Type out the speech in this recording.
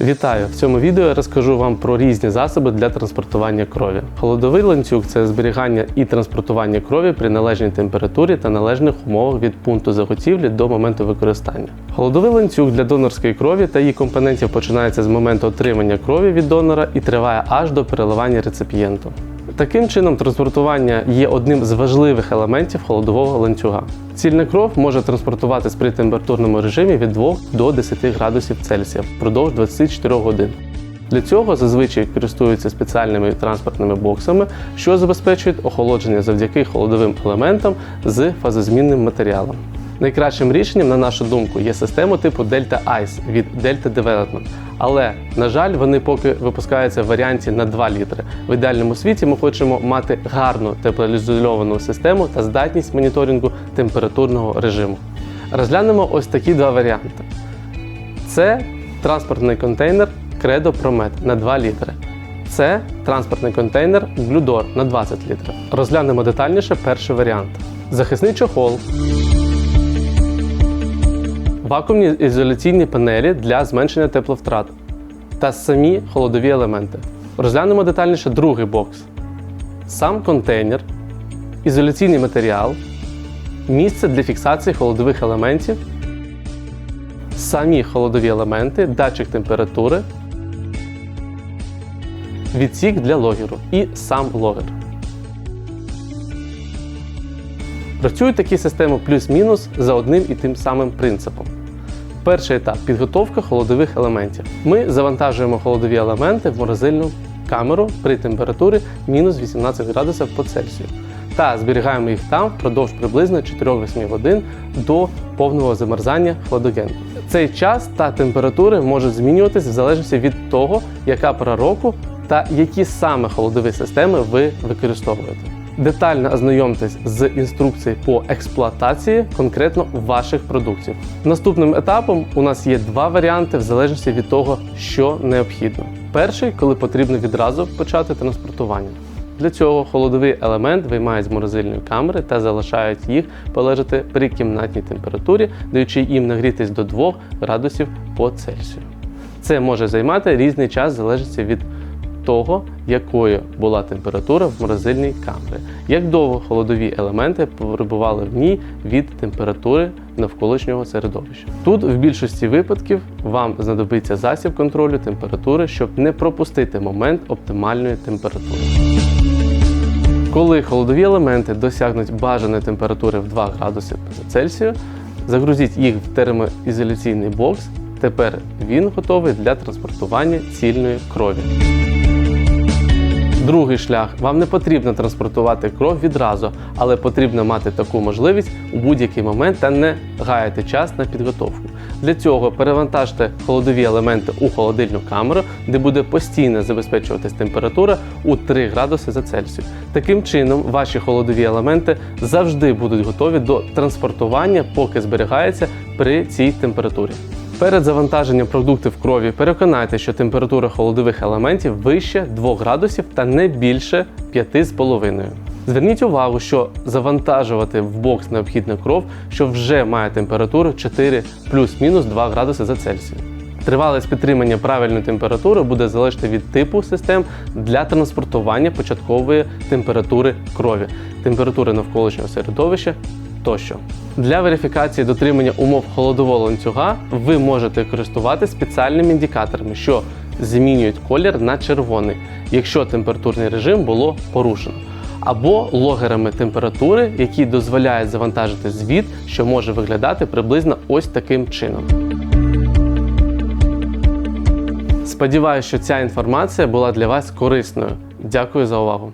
Вітаю! В цьому відео я розкажу вам про різні засоби для транспортування крові. Холодовий ланцюг це зберігання і транспортування крові при належній температурі та належних умовах від пункту заготівлі до моменту використання. Холодовий ланцюг для донорської крові та її компонентів починається з моменту отримання крові від донора і триває аж до переливання реципієнту. Таким чином, транспортування є одним з важливих елементів холодового ланцюга. Цільна кров може транспортуватись при температурному режимі від 2 до 10 градусів Цельсія впродовж 24 годин. Для цього зазвичай користуються спеціальними транспортними боксами, що забезпечують охолодження завдяки холодовим елементам з фазозмінним матеріалом. Найкращим рішенням, на нашу думку, є система типу Delta Ice від Delta Development. Але, на жаль, вони поки випускаються в варіанті на 2 літри. В ідеальному світі ми хочемо мати гарну теплоізольовану систему та здатність моніторингу температурного режиму. Розглянемо ось такі два варіанти. Це транспортний контейнер Credo Promet на 2 літри. Це транспортний контейнер Gludor на 20 літрів. Розглянемо детальніше перший варіант. Захисний чохол. Вакуумні ізоляційні панелі для зменшення тепловтрат та самі холодові елементи. Розглянемо детальніше другий бокс. Сам контейнер, ізоляційний матеріал, місце для фіксації холодових елементів, самі холодові елементи, датчик температури, відсік для логеру і сам логер. Працюють такі системи плюс-мінус за одним і тим самим принципом. Перший етап підготовка холодових елементів. Ми завантажуємо холодові елементи в морозильну камеру при температурі мінус 18 градусів по Цельсію та зберігаємо їх там впродовж приблизно 4-8 годин до повного замерзання хладагенту. Цей час та температури можуть змінюватися в залежності від того, яка пора року та які саме холодові системи ви використовуєте. Детально ознайомтесь з інструкцією по експлуатації конкретно ваших продуктів. Наступним етапом у нас є два варіанти в залежності від того, що необхідно. Перший, коли потрібно відразу почати транспортування. Для цього холодовий елемент виймають з морозильної камери та залишають їх полежати при кімнатній температурі, даючи їм нагрітись до 2 градусів по Цельсію. Це може займати різний час в залежності від того, якою була температура в морозильній камері, як довго холодові елементи перебували в ній від температури навколишнього середовища. Тут в більшості випадків вам знадобиться засіб контролю температури, щоб не пропустити момент оптимальної температури. Коли холодові елементи досягнуть бажаної температури в 2 градуси Цельсію, загрузіть їх в термоізоляційний бокс. Тепер він готовий для транспортування цільної крові. Другий шлях вам не потрібно транспортувати кров відразу, але потрібно мати таку можливість у будь-який момент та не гаяти час на підготовку. Для цього перевантажте холодові елементи у холодильну камеру, де буде постійно забезпечуватись температура у 3 градуси за Цельсію. Таким чином, ваші холодові елементи завжди будуть готові до транспортування, поки зберігається при цій температурі. Перед завантаженням продуктів в крові переконайте, що температура холодових елементів вище 2 градусів та не більше 5,5. Зверніть увагу, що завантажувати в бокс необхідна кров, що вже має температуру 4 плюс-мінус 2 градуси за Цельсію. Тривалість підтримання правильної температури буде залежати від типу систем для транспортування початкової температури крові, температури навколишнього середовища тощо. Для верифікації дотримання умов холодового ланцюга ви можете користуватися спеціальними індикаторами, що змінюють колір на червоний, якщо температурний режим було порушено, або логерами температури, які дозволяють завантажити звіт, що може виглядати приблизно ось таким чином. Сподіваюся, що ця інформація була для вас корисною. Дякую за увагу.